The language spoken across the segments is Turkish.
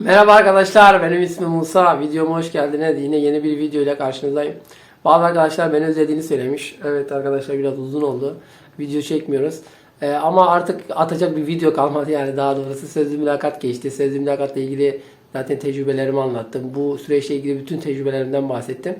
Merhaba arkadaşlar benim ismim Musa. Videoma hoş geldiniz. Yine yeni bir video ile karşınızdayım. Bazı arkadaşlar beni özlediğini söylemiş. Evet arkadaşlar biraz uzun oldu. Video çekmiyoruz. Ee, ama artık atacak bir video kalmadı yani daha doğrusu sözlü mülakat geçti. Sözlü mülakatla ilgili zaten tecrübelerimi anlattım. Bu süreçle ilgili bütün tecrübelerimden bahsettim.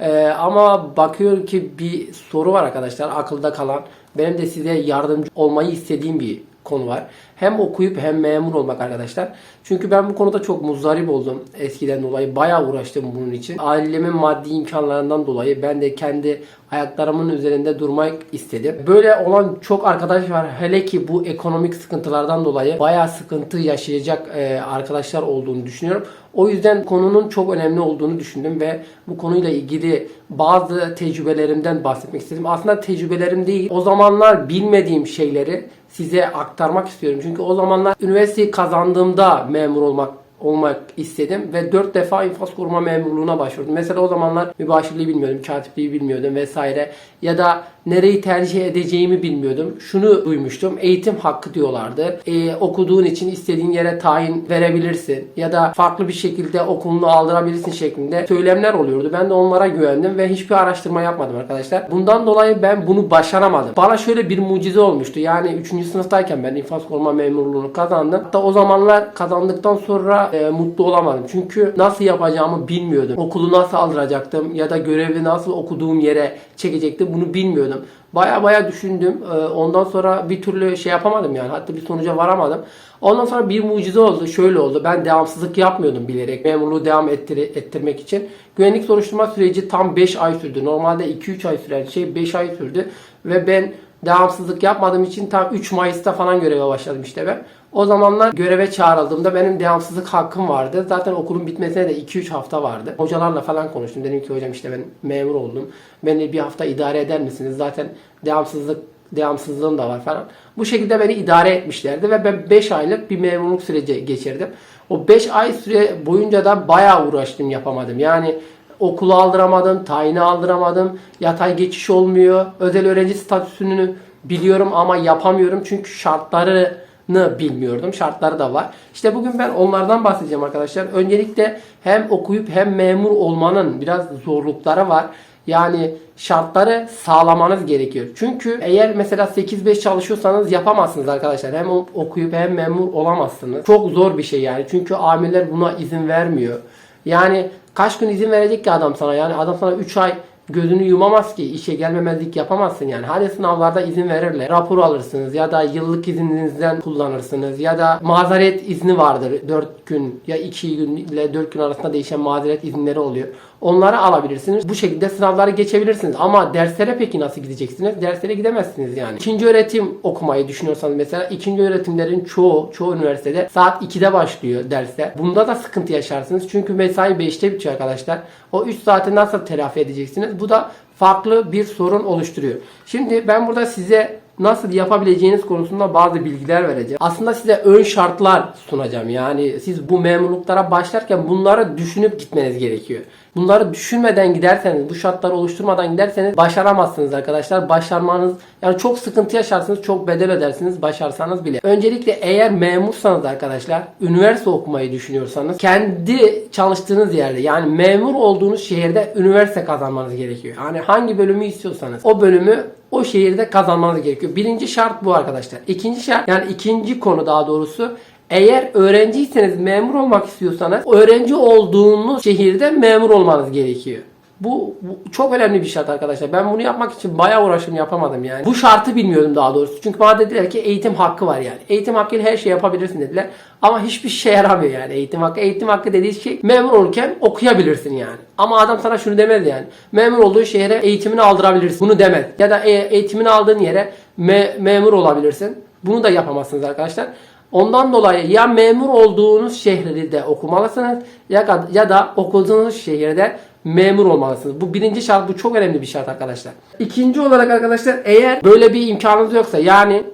Ee, ama bakıyorum ki bir soru var arkadaşlar akılda kalan. Benim de size yardımcı olmayı istediğim bir konu var. Hem okuyup hem memur olmak arkadaşlar. Çünkü ben bu konuda çok muzdarip oldum eskiden dolayı. Bayağı uğraştım bunun için. Ailemin maddi imkanlarından dolayı ben de kendi ayaklarımın üzerinde durmak istedim. Böyle olan çok arkadaş var. Hele ki bu ekonomik sıkıntılardan dolayı bayağı sıkıntı yaşayacak e, arkadaşlar olduğunu düşünüyorum. O yüzden konunun çok önemli olduğunu düşündüm ve bu konuyla ilgili bazı tecrübelerimden bahsetmek istedim. Aslında tecrübelerim değil. O zamanlar bilmediğim şeyleri size aktarmak istiyorum. Çünkü o zamanlar üniversiteyi kazandığımda memur olmak olmak istedim ve 4 defa infaz koruma memurluğuna başvurdum. Mesela o zamanlar mübaşirliği bilmiyordum, katipliği bilmiyordum vesaire ya da nereyi tercih edeceğimi bilmiyordum. Şunu duymuştum. Eğitim hakkı diyorlardı. Ee, okuduğun için istediğin yere tayin verebilirsin ya da farklı bir şekilde okulunu aldırabilirsin şeklinde söylemler oluyordu. Ben de onlara güvendim ve hiçbir araştırma yapmadım arkadaşlar. Bundan dolayı ben bunu başaramadım. Bana şöyle bir mucize olmuştu. Yani 3. sınıftayken ben infaz koruma memurluğunu kazandım. Hatta o zamanlar kazandıktan sonra e, mutlu olamadım. Çünkü nasıl yapacağımı bilmiyordum. Okulu nasıl aldıracaktım ya da görevi nasıl okuduğum yere çekecektim bunu bilmiyordum. Baya baya düşündüm. Ee, Ondan sonra bir türlü şey yapamadım yani. Hatta bir sonuca varamadım. Ondan sonra bir mucize oldu. Şöyle oldu. Ben devamsızlık yapmıyordum bilerek. Memurluğu devam ettir ettirmek için. Güvenlik soruşturma süreci tam 5 ay sürdü. Normalde 2-3 ay süren şey 5 ay sürdü. Ve ben devamsızlık yapmadığım için tam 3 Mayıs'ta falan göreve başladım işte ben. O zamanlar göreve çağrıldığımda benim devamsızlık hakkım vardı. Zaten okulun bitmesine de 2-3 hafta vardı. Hocalarla falan konuştum. Dedim ki hocam işte ben memur oldum. Beni bir hafta idare eder misiniz? Zaten devamsızlık devamsızlığım da var falan. Bu şekilde beni idare etmişlerdi ve ben 5 aylık bir memurluk süreci geçirdim. O 5 ay süre boyunca da bayağı uğraştım yapamadım. Yani okulu aldıramadım, tayini aldıramadım, yatay geçiş olmuyor. Özel öğrenci statüsünü biliyorum ama yapamıyorum çünkü şartlarını bilmiyordum. Şartları da var. İşte bugün ben onlardan bahsedeceğim arkadaşlar. Öncelikle hem okuyup hem memur olmanın biraz zorlukları var. Yani şartları sağlamanız gerekiyor. Çünkü eğer mesela 8-5 çalışıyorsanız yapamazsınız arkadaşlar. Hem okuyup hem memur olamazsınız. Çok zor bir şey yani. Çünkü amirler buna izin vermiyor. Yani kaç gün izin verecek ki adam sana? Yani adam sana 3 ay gözünü yumamaz ki işe gelmemezlik yapamazsın yani. Hadi sınavlarda izin verirler. Rapor alırsınız ya da yıllık izninizden kullanırsınız ya da mazeret izni vardır. 4 gün ya 2 gün ile 4 gün arasında değişen mazeret izinleri oluyor. Onları alabilirsiniz. Bu şekilde sınavları geçebilirsiniz. Ama derslere peki nasıl gideceksiniz? Derslere gidemezsiniz yani. İkinci öğretim okumayı düşünüyorsanız mesela ikinci öğretimlerin çoğu, çoğu üniversitede saat 2'de başlıyor dersler. Bunda da sıkıntı yaşarsınız. Çünkü mesai 5'te bitiyor arkadaşlar. O 3 saati nasıl telafi edeceksiniz? Bu da farklı bir sorun oluşturuyor. Şimdi ben burada size nasıl yapabileceğiniz konusunda bazı bilgiler vereceğim. Aslında size ön şartlar sunacağım. Yani siz bu memurluklara başlarken bunları düşünüp gitmeniz gerekiyor. Bunları düşünmeden giderseniz, bu şartları oluşturmadan giderseniz başaramazsınız arkadaşlar. Başarmanız yani çok sıkıntı yaşarsınız, çok bedel ödersiniz başarsanız bile. Öncelikle eğer memursanız arkadaşlar, üniversite okumayı düşünüyorsanız kendi çalıştığınız yerde yani memur olduğunuz şehirde üniversite kazanmanız gerekiyor. Yani hangi bölümü istiyorsanız o bölümü o şehirde kazanmanız gerekiyor. Birinci şart bu arkadaşlar. İkinci şart yani ikinci konu daha doğrusu eğer öğrenciyseniz memur olmak istiyorsanız öğrenci olduğunuz şehirde memur olmanız gerekiyor. Bu, bu çok önemli bir şart arkadaşlar. Ben bunu yapmak için bayağı uğraştım yapamadım yani. Bu şartı bilmiyordum daha doğrusu. Çünkü bana dediler ki eğitim hakkı var yani. Eğitim hakkıyla her şey yapabilirsin dediler. Ama hiçbir şey yaramıyor yani eğitim hakkı. Eğitim hakkı dediği şey memur olurken okuyabilirsin yani. Ama adam sana şunu demez yani. Memur olduğu şehre eğitimini aldırabilirsin. Bunu demez. Ya da e- eğitimini aldığın yere me- memur olabilirsin. Bunu da yapamazsınız arkadaşlar. Ondan dolayı ya memur olduğunuz şehirde okumalısınız ya, ya da okuduğunuz şehirde memur olmalısınız. Bu birinci şart, bu çok önemli bir şart arkadaşlar. İkinci olarak arkadaşlar eğer böyle bir imkanınız yoksa yani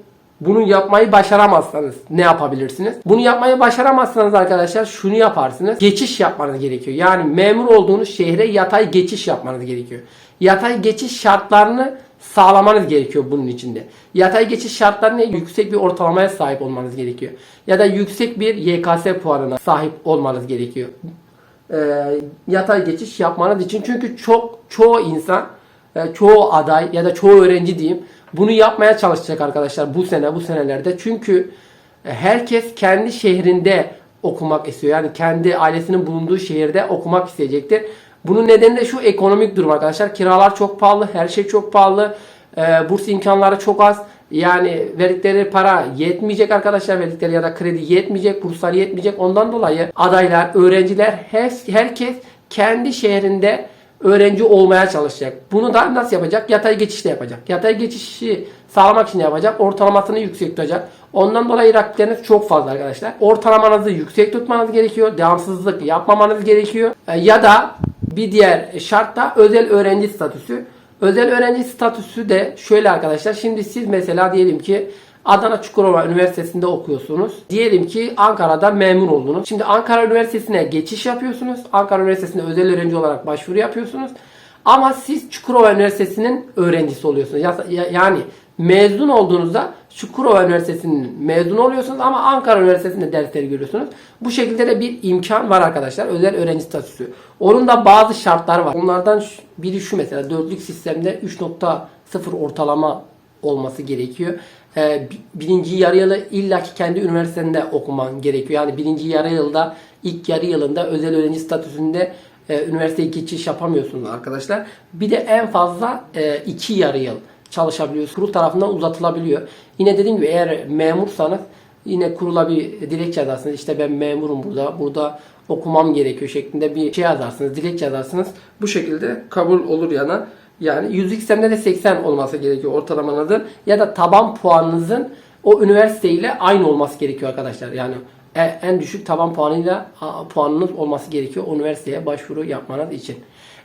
bunu yapmayı başaramazsanız ne yapabilirsiniz? Bunu yapmayı başaramazsanız arkadaşlar şunu yaparsınız. Geçiş yapmanız gerekiyor. Yani memur olduğunuz şehre yatay geçiş yapmanız gerekiyor. Yatay geçiş şartlarını sağlamanız gerekiyor bunun içinde. Yatay geçiş şartları ne? Yüksek bir ortalamaya sahip olmanız gerekiyor. Ya da yüksek bir YKS puanına sahip olmanız gerekiyor. Ee, yatay geçiş yapmanız için. Çünkü çok çoğu insan, e, çoğu aday ya da çoğu öğrenci diyeyim bunu yapmaya çalışacak arkadaşlar bu sene bu senelerde. Çünkü e, herkes kendi şehrinde okumak istiyor. Yani kendi ailesinin bulunduğu şehirde okumak isteyecektir. Bunun nedeni de şu ekonomik durum arkadaşlar. Kiralar çok pahalı, her şey çok pahalı. Ee, burs imkanları çok az. Yani verdikleri para yetmeyecek arkadaşlar. Verdikleri ya da kredi yetmeyecek, burslar yetmeyecek. Ondan dolayı adaylar, öğrenciler, her, herkes kendi şehrinde öğrenci olmaya çalışacak. Bunu da nasıl yapacak? Yatay geçişle yapacak. Yatay geçişi sağlamak için yapacak? Ortalamasını yüksek tutacak. Ondan dolayı rakipleriniz çok fazla arkadaşlar. Ortalamanızı yüksek tutmanız gerekiyor. Devamsızlık yapmamanız gerekiyor. E, Ya da bir diğer şart da özel öğrenci statüsü. Özel öğrenci statüsü de şöyle arkadaşlar. Şimdi siz mesela diyelim ki Adana Çukurova Üniversitesi'nde okuyorsunuz. Diyelim ki Ankara'da memur oldunuz. Şimdi Ankara Üniversitesi'ne geçiş yapıyorsunuz. Ankara Üniversitesi'nde özel öğrenci olarak başvuru yapıyorsunuz. Ama siz Çukurova Üniversitesi'nin öğrencisi oluyorsunuz. Ya- ya- Yani mezun olduğunuzda Çukurova Üniversitesi'nin mezunu oluyorsunuz ama Ankara Üniversitesi'nde dersleri görüyorsunuz. Bu şekilde de bir imkan var arkadaşlar. Özel öğrenci statüsü. Onun da bazı şartları var. Onlardan biri şu mesela dörtlük sistemde 3.0 ortalama olması gerekiyor. Ee, bi- birinci yarı yılı illaki kendi üniversitende okuman gerekiyor. Yani birinci yarı yılda ilk yarı yılında özel öğrenci statüsünde e, üniversiteye geçiş yapamıyorsunuz arkadaşlar. Bir de en fazla e, iki yarı yıl çalışabiliyorsunuz. Kurul tarafından uzatılabiliyor. Yine dediğim gibi eğer memursanız yine kurula bir dilekçe yazarsınız. İşte ben memurum burada. Burada okumam gerekiyor şeklinde bir şey yazarsınız. Dilekçe yazarsınız. Bu şekilde kabul olur yana. Yani yüzlük sistemde de 80 olması gerekiyor ortalamanızın ya da taban puanınızın o üniversiteyle aynı olması gerekiyor arkadaşlar. Yani e- en düşük taban puanıyla puanınız olması gerekiyor üniversiteye başvuru yapmanız için.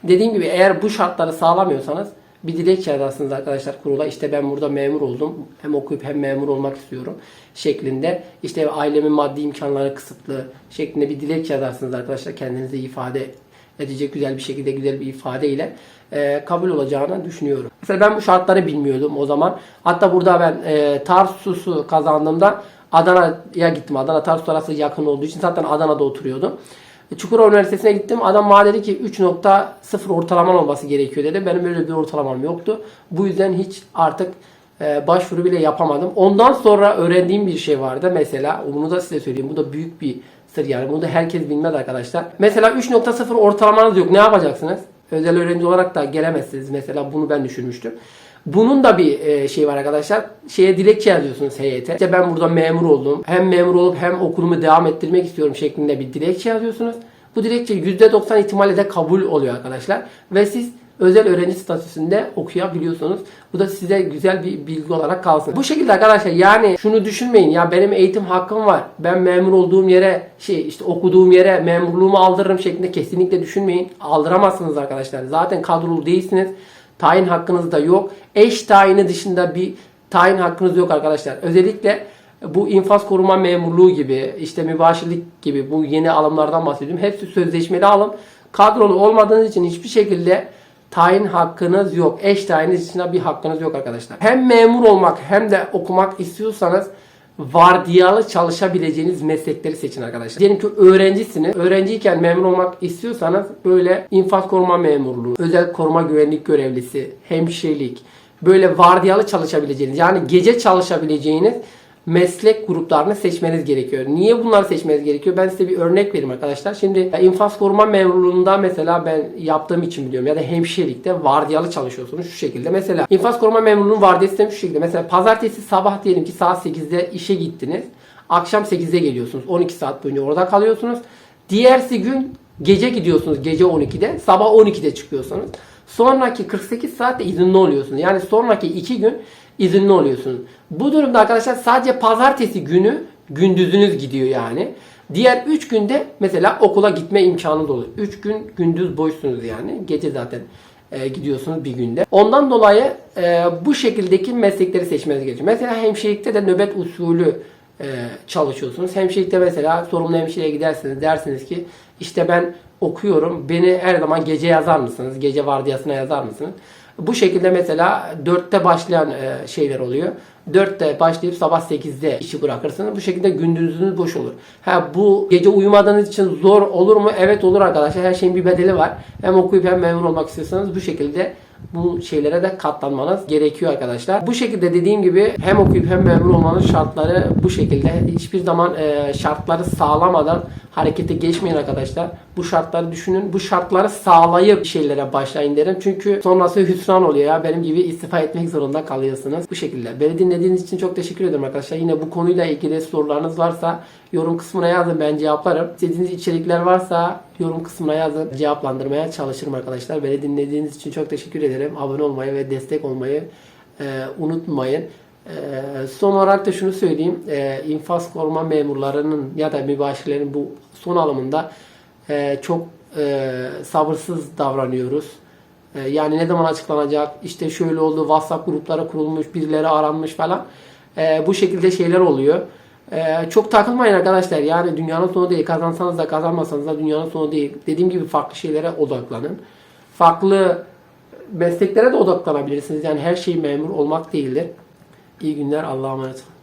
Dediğim gibi eğer bu şartları sağlamıyorsanız bir dilekçe yazarsınız arkadaşlar kurula. İşte ben burada memur oldum. Hem okuyup hem memur olmak istiyorum şeklinde. İşte ailemin maddi imkanları kısıtlı şeklinde bir dilekçe yazarsınız arkadaşlar. Kendinizi ifade edecek güzel bir şekilde güzel bir ifadeyle e, kabul olacağını düşünüyorum. Mesela ben bu şartları bilmiyordum o zaman. Hatta burada ben e, Tarsus'u kazandığımda Adana'ya gittim. Adana Tarsus arası yakın olduğu için zaten Adana'da oturuyordum. Çukurova Üniversitesi'ne gittim. Adam bana dedi ki 3.0 ortalaman olması gerekiyor dedi. Benim öyle bir ortalamam yoktu. Bu yüzden hiç artık e, başvuru bile yapamadım. Ondan sonra öğrendiğim bir şey vardı. Mesela bunu da size söyleyeyim. Bu da büyük bir sır yani. Bunu da herkes bilmez arkadaşlar. Mesela 3.0 ortalamanız yok. Ne yapacaksınız? Özel öğrenci olarak da gelemezsiniz. Mesela bunu ben düşünmüştüm. Bunun da bir şey var arkadaşlar. Şeye dilekçe yazıyorsunuz heyete. İşte ben burada memur oldum. Hem memur olup hem okulumu devam ettirmek istiyorum şeklinde bir dilekçe yazıyorsunuz. Bu dilekçe %90 ihtimalle de kabul oluyor arkadaşlar. Ve siz özel öğrenci statüsünde okuyabiliyorsunuz. Bu da size güzel bir bilgi olarak kalsın. Bu şekilde arkadaşlar yani şunu düşünmeyin ya benim eğitim hakkım var. Ben memur olduğum yere şey işte okuduğum yere memurluğumu aldırırım şeklinde kesinlikle düşünmeyin. Aldıramazsınız arkadaşlar. Zaten kadrolu değilsiniz. Tayin hakkınız da yok. Eş tayini dışında bir tayin hakkınız yok arkadaşlar. Özellikle bu infaz koruma memurluğu gibi, işte mübaşirlik gibi bu yeni alımlardan bahsediyorum. Hepsi sözleşmeli alım. Kadrolu olmadığınız için hiçbir şekilde tayin hakkınız yok. Eş tayini dışında bir hakkınız yok arkadaşlar. Hem memur olmak hem de okumak istiyorsanız vardiyalı çalışabileceğiniz meslekleri seçin arkadaşlar. Diyelim ki öğrencisiniz. Öğrenciyken memur olmak istiyorsanız böyle infaz koruma memurluğu, özel koruma güvenlik görevlisi, hemşirelik, böyle vardiyalı çalışabileceğiniz yani gece çalışabileceğiniz meslek gruplarını seçmeniz gerekiyor. Niye bunları seçmeniz gerekiyor? Ben size bir örnek vereyim arkadaşlar. Şimdi infaz koruma memurluğunda mesela ben yaptığım için biliyorum ya da hemşirelikte vardiyalı çalışıyorsunuz şu şekilde. Mesela infaz koruma memurluğunun vardiya sistemi şu şekilde. Mesela pazartesi sabah diyelim ki saat 8'de işe gittiniz. Akşam 8'de geliyorsunuz. 12 saat boyunca orada kalıyorsunuz. Diğersi gün gece gidiyorsunuz gece 12'de. Sabah 12'de çıkıyorsunuz. Sonraki 48 saatte izinli oluyorsunuz. Yani sonraki 2 gün izinli oluyorsunuz. Bu durumda arkadaşlar sadece pazartesi günü gündüzünüz gidiyor yani. Diğer 3 günde mesela okula gitme imkanı oluyor. 3 gün gündüz boşsunuz yani. Gece zaten e, gidiyorsunuz bir günde. Ondan dolayı e, bu şekildeki meslekleri seçmeniz gerekiyor. Mesela hemşirelikte de nöbet usulü e, çalışıyorsunuz. Hemşirelikte mesela sorumlu hemşireye gidersiniz. Dersiniz ki işte ben okuyorum. Beni her zaman gece yazar mısınız? Gece vardiyasına yazar mısınız? Bu şekilde mesela 4'te başlayan e, şeyler oluyor. 4'te başlayıp sabah 8'de işi bırakırsınız. Bu şekilde gündüzünüz boş olur. Ha bu gece uyumadığınız için zor olur mu? Evet olur arkadaşlar. Her şeyin bir bedeli var. Hem okuyup hem memur olmak istiyorsanız bu şekilde bu şeylere de katlanmanız gerekiyor arkadaşlar. Bu şekilde dediğim gibi hem okuyup hem memur olmanın şartları bu şekilde. Hiçbir zaman e, şartları sağlamadan harekete geçmeyin arkadaşlar. Bu şartları düşünün. Bu şartları sağlayıp şeylere başlayın derim. Çünkü sonrası hüsran oluyor ya. Benim gibi istifa etmek zorunda kalıyorsunuz. Bu şekilde. Beni dinlediğiniz için çok teşekkür ederim arkadaşlar. Yine bu konuyla ilgili sorularınız varsa yorum kısmına yazın ben cevaplarım. İstediğiniz içerikler varsa yorum kısmına yazın. Cevaplandırmaya çalışırım arkadaşlar. Beni dinlediğiniz için çok teşekkür ederim. Abone olmayı ve destek olmayı e, unutmayın. E, son olarak da şunu söyleyeyim. E, infaz koruma memurlarının ya da mübaşirlerin bu son alımında e, çok e, sabırsız davranıyoruz. E, Yani ne zaman açıklanacak? İşte şöyle oldu. WhatsApp grupları kurulmuş, birileri aranmış falan. E, bu şekilde şeyler oluyor. E, çok takılmayın arkadaşlar. Yani dünyanın sonu değil. Kazansanız da kazanmasanız da dünyanın sonu değil. Dediğim gibi farklı şeylere odaklanın. Farklı mesleklere de odaklanabilirsiniz. Yani her şey memur olmak değildir. İyi günler. Allah'a emanet olun.